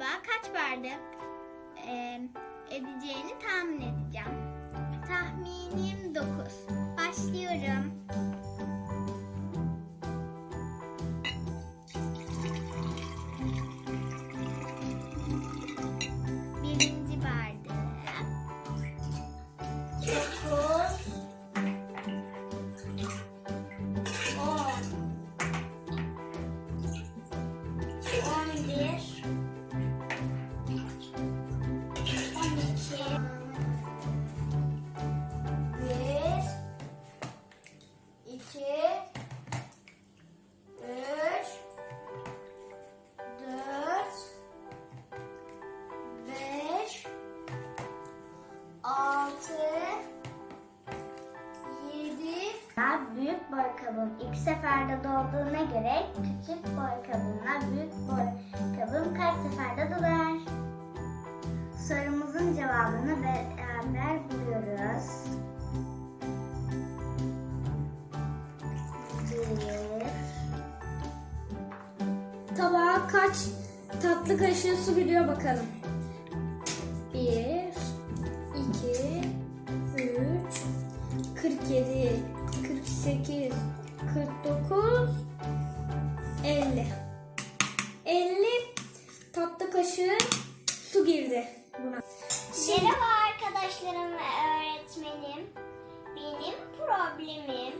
acaba kaç bardak e, edeceğini tahmin edeceğim. Tahminim 9. Başlıyorum. Büyük boy kabım ilk seferde dolduğuna göre küçük boy kabımla büyük boy kabım kaç seferde dolar? Sorumuzun cevabını beraber buluyoruz. Tabağa kaç tatlı kaşığı su giriyor bakalım. 48, 49, 50. 50 tatlı kaşığı su girdi buna. Şimdi... Merhaba arkadaşlarım ve öğretmenim. Benim problemim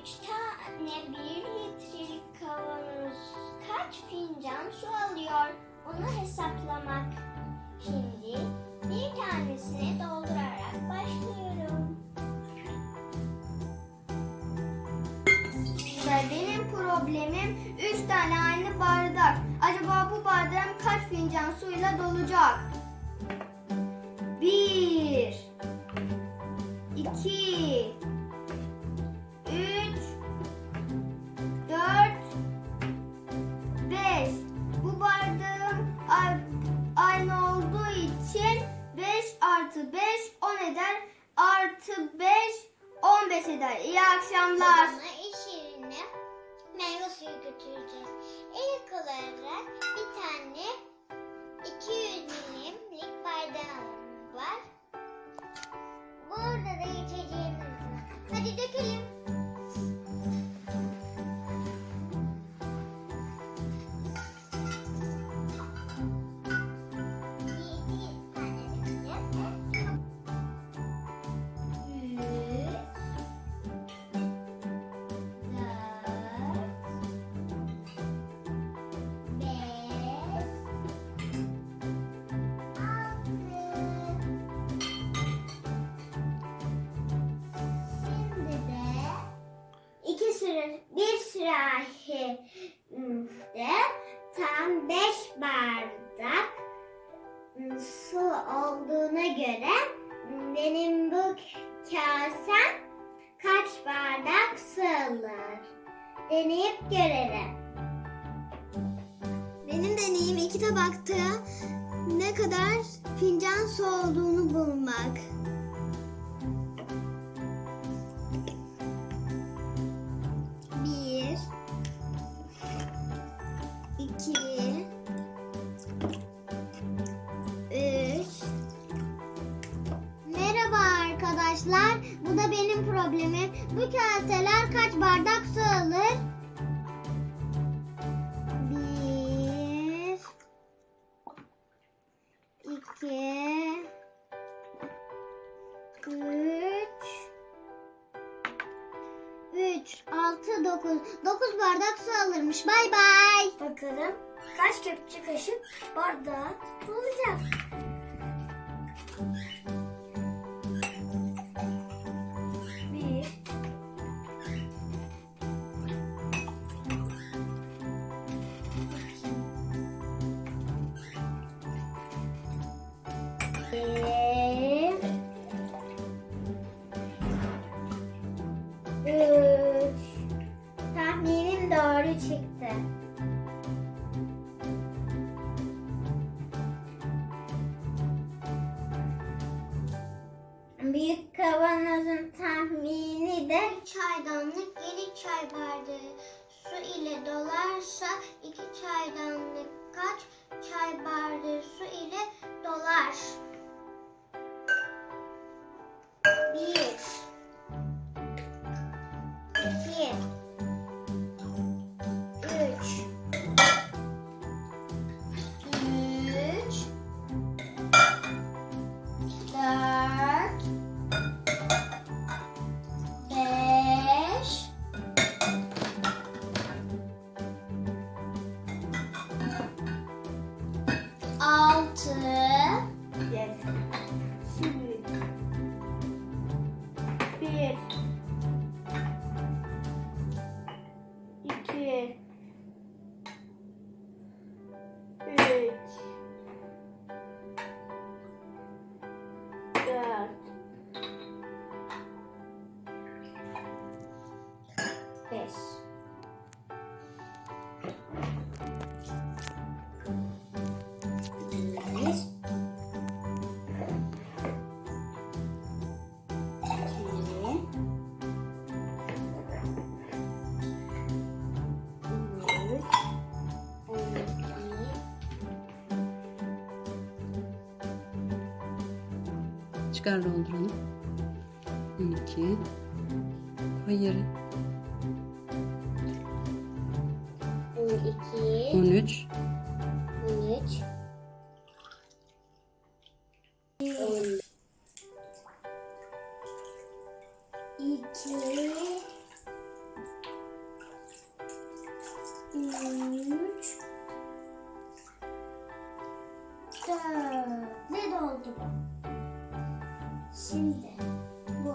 3 tane 1 litrelik kavanoz kaç fincan su alıyor onu hesaplamak. Şimdi bir tanesine doğru Acaba bu bardağım kaç fincan suyla dolacak? Bir, iki, üç, dört, beş. Bu bardağım aynı olduğu için beş artı beş on eder. Artı beş on beş eder. İyi akşamlar. iş yerine meyve suyu götüreceğiz. İlk olarak bir sürahi de tam beş bardak su olduğuna göre benim bu kasem kaç bardak su alır? Deneyip görelim. Benim deneyim iki tabakta ne kadar fincan su olduğunu bulmak. Arkadaşlar. Bu da benim problemim. Bu kaseler kaç bardak su alır? Bir, iki, üç, üç, altı, dokuz. Dokuz bardak su alırmış. Bay bay. Bakalım kaç kepçe kaşık bardağı olacak. Doğru çıktı. Büyük kavanozun tahmini de çaydanlık yedi çay bardağı su ile dolarsa iki çaydanlık kaç çay bardağı su ile dolar? Bir. İki. Çıkar dolduralım. 12. Koy yere. On iki. 13. On üç. On iki. Üç. Dört. Ne doldu bu? Şimdi bu.